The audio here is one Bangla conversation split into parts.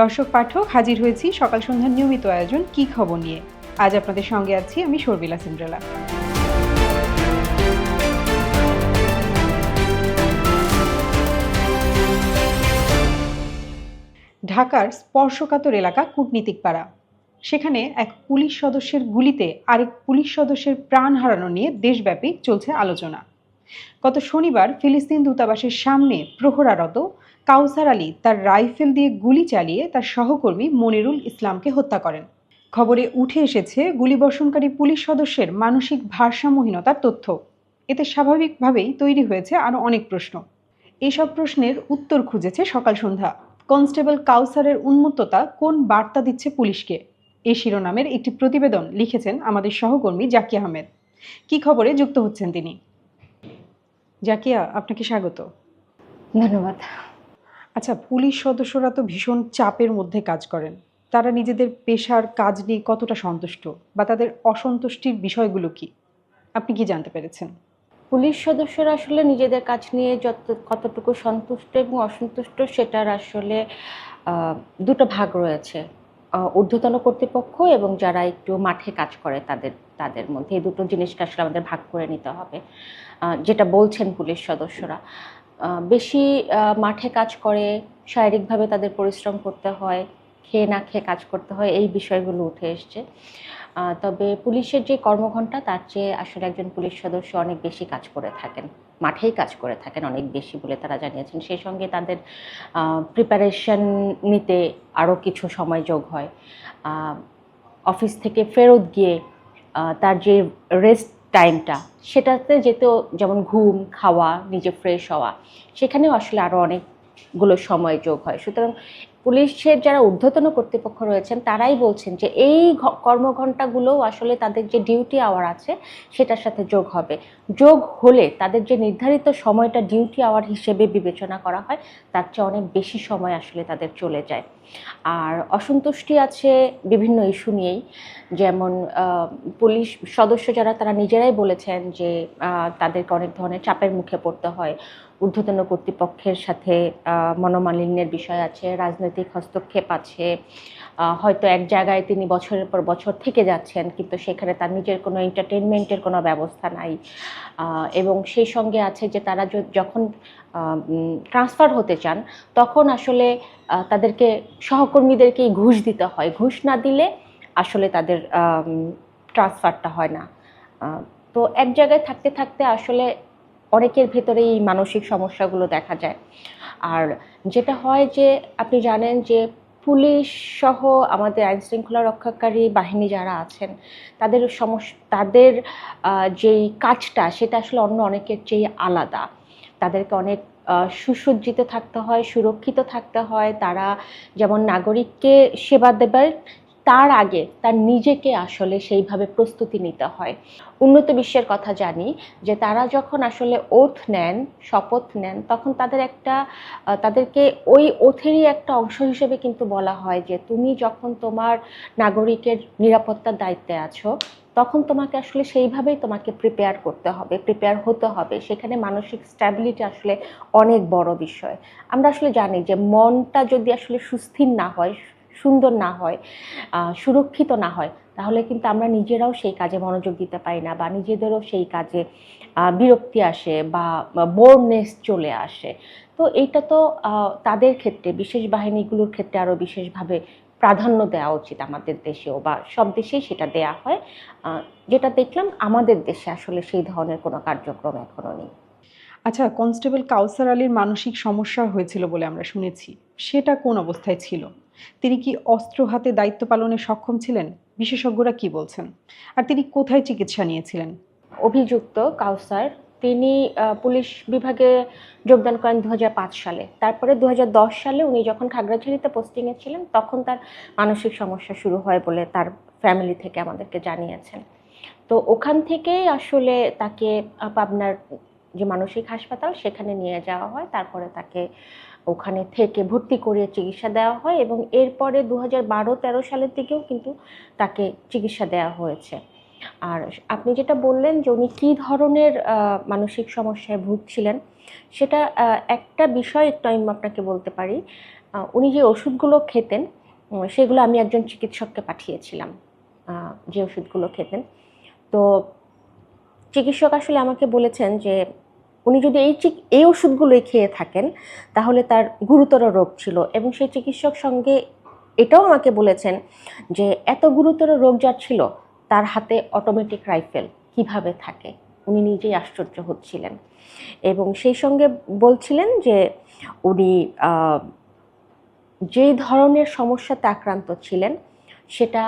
দর্শক পাঠক হাজির হয়েছি সকাল সন্ধ্যার নিয়মিত আয়োজন কি খবর নিয়ে। আজ আপনাদের সঙ্গে আছি আমি শর্বিলা সিন্ড্রেলা। ঢাকার স্পর্শকাতর এলাকা কূটনীতিক পাড়া। সেখানে এক পুলিশ সদস্যের গুলিতে আরেক পুলিশ সদস্যের প্রাণ হারানো নিয়ে দেশব্যাপী চলছে আলোচনা। গত শনিবার ফিলিস্তিন দূতাবাসের সামনে প্রহরারত কাউসার আলী তার রাইফেল দিয়ে গুলি চালিয়ে তার সহকর্মী মনিরুল ইসলামকে হত্যা করেন। খবরে উঠে এসেছে গুলিবর্ষণকারী পুলিশ সদস্যের মানসিক ভারসাম্যহীনতার তথ্য। এতে স্বাভাবিকভাবেই তৈরি হয়েছে আরও অনেক প্রশ্ন। এসব প্রশ্নের উত্তর খুঁজেছে সকাল সন্ধ্যা। কনস্টেবল কাউসারের উন্মত্ততা কোন বার্তা দিচ্ছে পুলিশকে? এই শিরোনামের একটি প্রতিবেদন লিখেছেন আমাদের সহকর্মী জাকি আহমেদ। কি খবরে যুক্ত হচ্ছেন তিনি? জাকিয়া আপনাকে স্বাগত। ধন্যবাদ। আচ্ছা পুলিশ সদস্যরা তো ভীষণ চাপের মধ্যে কাজ করেন। তারা নিজেদের পেশার কাজ নিয়ে কতটা সন্তুষ্ট বা তাদের অসন্তুষ্টির বিষয়গুলো কি? আপনি কি জানতে পেরেছেন? পুলিশ সদস্যরা আসলে নিজেদের কাজ নিয়ে যত কতটুকু সন্তুষ্ট এবং অসন্তুষ্ট সেটার আসলে দুটো ভাগ রয়েছে। ঊর্ধ্বতন কর্তৃপক্ষ এবং যারা একটু মাঠে কাজ করে তাদের তাদের মধ্যে এই দুটো জিনিসকে আসলে আমাদের ভাগ করে নিতে হবে। যেটা বলছেন পুলিশ সদস্যরা। বেশি মাঠে কাজ করে, শারীরিকভাবে তাদের পরিশ্রম করতে হয়, খেয়ে না খেয়ে কাজ করতে হয়, এই বিষয়গুলো উঠে এসছে। তবে পুলিশের যে কর্মঘণ্টা, তার চেয়ে আসলে একজন পুলিশ সদস্য অনেক বেশি কাজ করে থাকেন, মাঠেই কাজ করে থাকেন অনেক বেশি বলে তারা জানিয়েছেন। সেই সঙ্গে তাদের প্রিপারেশন নিতে আরও কিছু সময় যোগ হয়। অফিস থেকে ফেরত গিয়ে তার যে রেস্ট টাইমটা সেটাতে যেতেও যেমন ঘুম, খাওয়া, নিজে ফ্রেশ হওয়া, সেখানেও আসলে আরও অনেকগুলো সময় যোগ হয়। সুতরাং পুলিশের যারা ঊর্ধ্বতন কর্তৃপক্ষ রয়েছেন, তারাই বলছেন যে এই কর্মঘণ্টাগুলোও আসলে তাদের যে ডিউটি আওয়ার আছে, সেটার সাথে যোগ হবে। যোগ হলে তাদের যে নির্ধারিত সময়টা ডিউটি আওয়ার হিসেবে বিবেচনা করা হয়, তার চেয়ে অনেক বেশি সময় আসলে তাদের চলে যায়। আর অসন্তুষ্টি আছে বিভিন্ন ইস্যু নিয়েই। যেমন পুলিশ সদস্য যারা, তারা নিজেরাই বলেছেন যে তাদেরকে অনেক ধরনের চাপের মুখে পড়তে হয়। ঊর্ধ্বতন কর্তৃপক্ষের সাথে মনোমালিন্যের বিষয় আছে, রাজনৈতিক হস্তক্ষেপ আছে হয়তো এক জায়গায় তিনি বছরের পর বছর থেকে যাচ্ছেন, কিন্তু সেখানে তার নিজের কোনো এন্টারটেনমেন্টের কোনো ব্যবস্থা নাই। এবং সেই সঙ্গে আছে যে তারা যখন ট্রান্সফার হতে চান, তখন আসলে তাদেরকে, সহকর্মীদেরকেই ঘুষ দিতে হয়। ঘুষ না দিলে আসলে তাদের ট্রান্সফারটা হয় না। তো এক জায়গায় থাকতে থাকতে আসলে অনেকের ভেতরে এই মানসিক সমস্যাগুলো দেখা যায়। আর যেটা হয় যে, আপনি জানেন যে, পুলিশ সহ আমাদের আইন শৃঙ্খলা রক্ষাকারী বাহিনী যারা আছেন, তাদের সমস্যা তাদের যেই কাজটা, সেটা আসলে অন্য অনেকের চেয়ে আলাদা। তাদেরকে অনেক সুসজ্জিত থাকতে হয়, সুরক্ষিত থাকতে হয়। তারা যেমন নাগরিককে সেবা দেবার তার আগে তার নিজেকে আসলে সেইভাবে প্রস্তুতি নিতে হয়। উন্নত বিশ্বের কথা জানি যে তারা যখন আসলে ওথ নেন, শপথ নেন, তখন তাদের একটা তাদেরকে ওই ওথেরই একটা অংশ হিসেবে কিন্তু বলা হয় যে তুমি যখন তোমার নাগরিকের নিরাপত্তার দায়িত্বে আছো, তখন তোমাকে আসলে সেইভাবেই তোমাকে প্রিপেয়ার করতে হবে প্রিপেয়ার হতে হবে। সেখানে মানসিক স্ট্যাবিলিটি আসলে অনেক বড় বিষয়। আমরা আসলে জানি যে মনটা যদি আসলে সুস্থির না হয় সুন্দর না হয় সুরক্ষিত না হয়, তাহলে কিন্তু আমরা নিজেরাও সেই কাজে মনোযোগ দিতে পারি না বা নিজেদেরও সেই কাজে বিরক্তি আসে বা বোরনেস চলে আসে। তো এইটা তো তাদের ক্ষেত্রে, বিশেষ বাহিনীগুলোর ক্ষেত্রে আরও বিশেষভাবে প্রাধান্য দেওয়া উচিত আমাদের দেশেও বা সব দেশেই সেটা দেয়া হয়। যেটা দেখলাম আমাদের দেশে আসলে সেই ধরনের কোনো কার্যক্রম এখনও নেই। আচ্ছা কনস্টেবল কাউসার আলীর মানসিক সমস্যা হয়েছিল বলে আমরা শুনেছি, সেটা কোন অবস্থায় ছিল? তিনি কি অস্ত্র হাতে দায়িত্ব পালনে সক্ষম ছিলেন? বিশেষজ্ঞরা কি বলছেন? আর তিনি কোথায় চিকিৎসা নিয়েছিলেন? অভিযুক্ত কাউসার, তিনি পুলিশ বিভাগে যোগদান করেন দুহাজার পাঁচ সালে। তারপরে দু হাজার দশ সালে উনি যখন খাগড়াছড়িতে পোস্টিংয়ে ছিলেন, তখন তার মানসিক সমস্যা শুরু হয় বলে তার ফ্যামিলি থেকে আমাদেরকে জানিয়েছেন। তো ওখান থেকেই আসলে তাকে পাবনার যে মানসিক হাসপাতাল সেখানে নিয়ে যাওয়া হয়, তারপরে তাকে ওখানে থেকে ভর্তি করিয়ে চিকিৎসা দেওয়া হয় এবং এরপরে দু হাজার বারো তেরো সালের দিকেও কিন্তু তাকে চিকিৎসা দেওয়া হয়েছে। আর আপনি যেটা বললেন যে উনি কী ধরনের মানসিক সমস্যায় ভুগছিলেন, সেটা একটা বিষয় একটু আমি আপনাকে বলতে পারি। উনি যে ওষুধগুলো খেতেন সেগুলো আমি একজন চিকিৎসককে পাঠিয়েছিলাম যে ওষুধগুলো খেতেন। তো চিকিৎসক আসলে আমাকে বলেছেন যে উনি যদি এই চিক- এই ওষুধগুলোই খেয়ে থাকেন তাহলে তার গুরুতর রোগ ছিল এবং সেই চিকিৎসক সঙ্গে এটাও আমাকে বলেছেন যে এত গুরুতর রোগ যার ছিল তার হাতে অটোমেটিক রাইফেল কীভাবে থাকে? উনি নিজেই আশ্চর্য হচ্ছিলেন। এবং সেই সঙ্গে বলছিলেন যে উনি আহ, যে ধরনের সমস্যাতে আক্রান্ত ছিলেন সেটা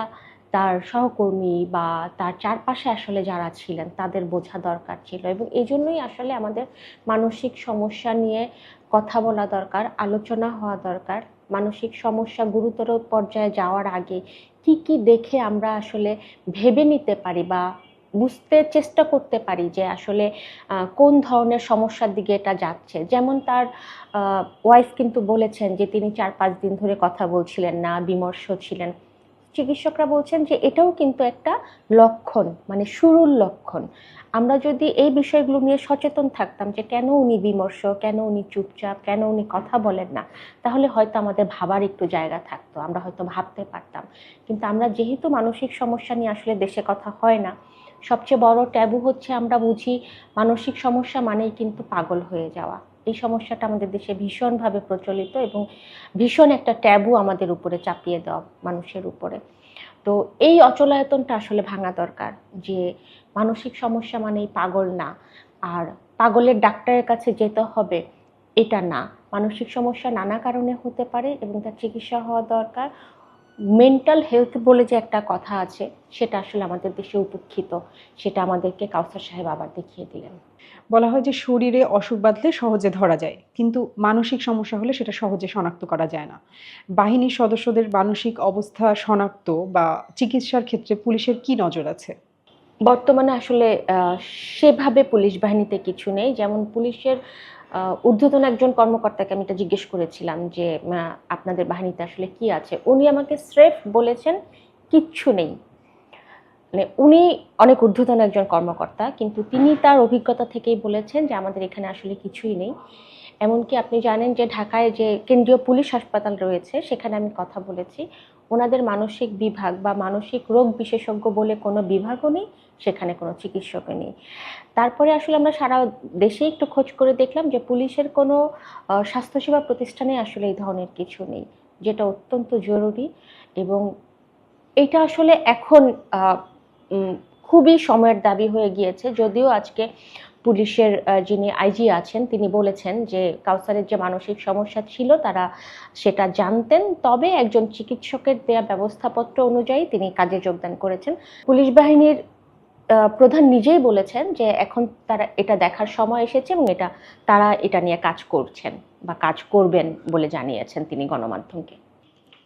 তার সহকর্মী বা তার চারপাশে আসলে যারা ছিলেন, তাদের বোঝা দরকার ছিল এবং এই জন্যই আসলে আমাদের মানসিক সমস্যা নিয়ে কথা বলা দরকার, আলোচনা হওয়া দরকার। মানসিক সমস্যা গুরুতর পর্যায়ে যাওয়ার আগে কি কি দেখে আমরা আসলে ভেবে নিতে পারি বা বুঝতে চেষ্টা করতে পারি যে আসলে কোন ধরনের সমস্যার দিকে এটা যাচ্ছে? যেমন তার ওয়াইফ কিন্তু বলেছেন যে তিনি চার, পাঁচ দিন ধরে কথা বলছিলেন না, বিমর্ষ ছিলেন। চিকিৎসকরা বলছেন যে এটাও কিন্তু একটা লক্ষণ মানে শুরুর লক্ষণ। আমরা যদি এই বিষয়গুলো নিয়ে সচেতন থাকতাম যে কেন উনি বিমর্ষ, কেন উনি চুপচাপ, কেন উনি কথা বলেন না, তাহলে হয়তো আমাদের ভাবার একটু জায়গা থাকতো, আমরা হয়তো ভাবতে পারতাম। কিন্তু আমরা যেহেতু মানসিক সমস্যা নিয়ে আসলে দেশে কথা হয় না, সবচেয়ে বড় ট্যাবু হচ্ছে আমরা বুঝি মানসিক সমস্যা মানেই কিন্তু পাগল হয়ে যাওয়া। এই সমস্যাটা আমাদের দেশে ভীষণভাবে প্রচলিত এবং ভীষণ একটা ট্যাবু আমাদের উপরে চাপিয়ে দেওয়া মানুষের উপরে। তো এই অচলায়তনটা আসলে ভাঙা দরকার যে মানসিক সমস্যা মানেই পাগল না, আর পাগলের ডাক্তারের কাছে যেতে হবে এটা না। মানসিক সমস্যা নানা কারণে হতে পারে এবং তার চিকিৎসা হওয়া দরকার মেন্টাল হেলথ বলে যে একটা কথা আছে সেটা আসলে আমাদের দেশে উপেক্ষিত। সেটা আমাদেরকে কাউসার সাহেব আবার দেখিয়ে দিলেন। বলা হয় যে শরীরে অসুখ বাঁধলে সহজে ধরা যায় কিন্তু মানসিক সমস্যা হলে সেটা সহজে শনাক্ত করা যায় না। বাহিনীর সদস্যদের মানসিক অবস্থা শনাক্ত বা চিকিৎসার ক্ষেত্রে পুলিশের কি নজর আছে? বর্তমানে আসলে সেভাবে পুলিশ বাহিনীতে কিছু নেই। যেমন পুলিশের ঊর্ধ্বতন একজন কর্মকর্তাকে আমি এটা জিজ্ঞেস করেছিলাম যে আপনাদের বাহিনীতে আসলে কি আছে? উনি আমাকে স্রেফ বলেছেন, কিচ্ছু নেই। মানে উনি অনেক ঊর্ধ্বতন একজন কর্মকর্তা, কিন্তু তিনি তার অভিজ্ঞতা থেকেই বলেছেন যে, আমাদের এখানে আসলে কিছুই নেই। এমনকি আপনি জানেন যে ঢাকায় যে কেন্দ্রীয় পুলিশ হাসপাতাল রয়েছে, সেখানে আমি কথা বলেছি। ওনাদের মানসিক বিভাগ বা মানসিক রোগ বিশেষজ্ঞ বলে কোনো বিভাগও নেই, সেখানে কোনো চিকিৎসকও নেই। তারপরে আসলে আমরা সারা দেশে একটু খোঁজ করে দেখলাম যে পুলিশের কোনো স্বাস্থ্যসেবা প্রতিষ্ঠানে আসলে এই ধরনের কিছু নেই, যেটা অত্যন্ত জরুরি এবং এটা আসলে এখন খুবই সময়ের দাবি হয়ে গিয়েছে। যদিও আজকে পুলিশের যিনি আইজি আছেন তিনি বলেছেন যে কাউসারের যে মানসিক সমস্যা ছিল তারা সেটা জানতেন। তবে একজন চিকিৎসকের দেয়া ব্যবস্থাপত্র অনুযায়ী তিনি কাজে যোগদান করেছেন। পুলিশ বাহিনীর প্রধান নিজেই বলেছেন যে এখন তারা এটা দেখার সময় এসেছে এবং এটা তারা এটা নিয়ে কাজ করছেন বা কাজ করবেন বলে জানিয়েছেন তিনি গণমাধ্যমকে।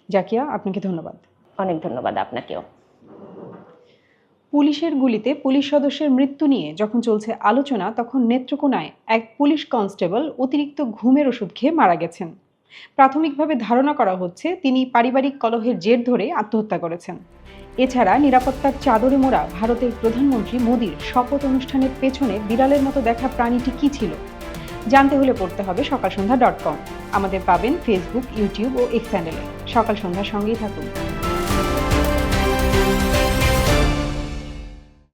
জাকিয়া আপনাকে ধন্যবাদ। অনেক ধন্যবাদ আপনাকেও। পুলিশের গুলিতে পুলিশ সদস্যের মৃত্যু নিয়ে যখন চলছে আলোচনা, তখন নেত্রকোনায় এক পুলিশ কনস্টেবল অতিরিক্ত ঘুমের ওষুধ খেয়ে মারা গেছেন। প্রাথমিকভাবে ধারণা করা হচ্ছে তিনি পারিবারিক কলহের জের ধরে আত্মহত্যা করেছেন। এছাড়া নিরাপত্তার চাদরে মোড়া ভারতের প্রধানমন্ত্রী মোদীর শপথ অনুষ্ঠানের পেছনে বিড়ালের মতো দেখা প্রাণীটি কী ছিল? জানতে হলে পড়তে হবে সকাল সন্ধ্যা ডট কম। আমাদের পাবেন ফেসবুক ইউটিউব ও এক্স চ্যানেলে সকাল সন্ধ্যার সঙ্গেই থাকুন।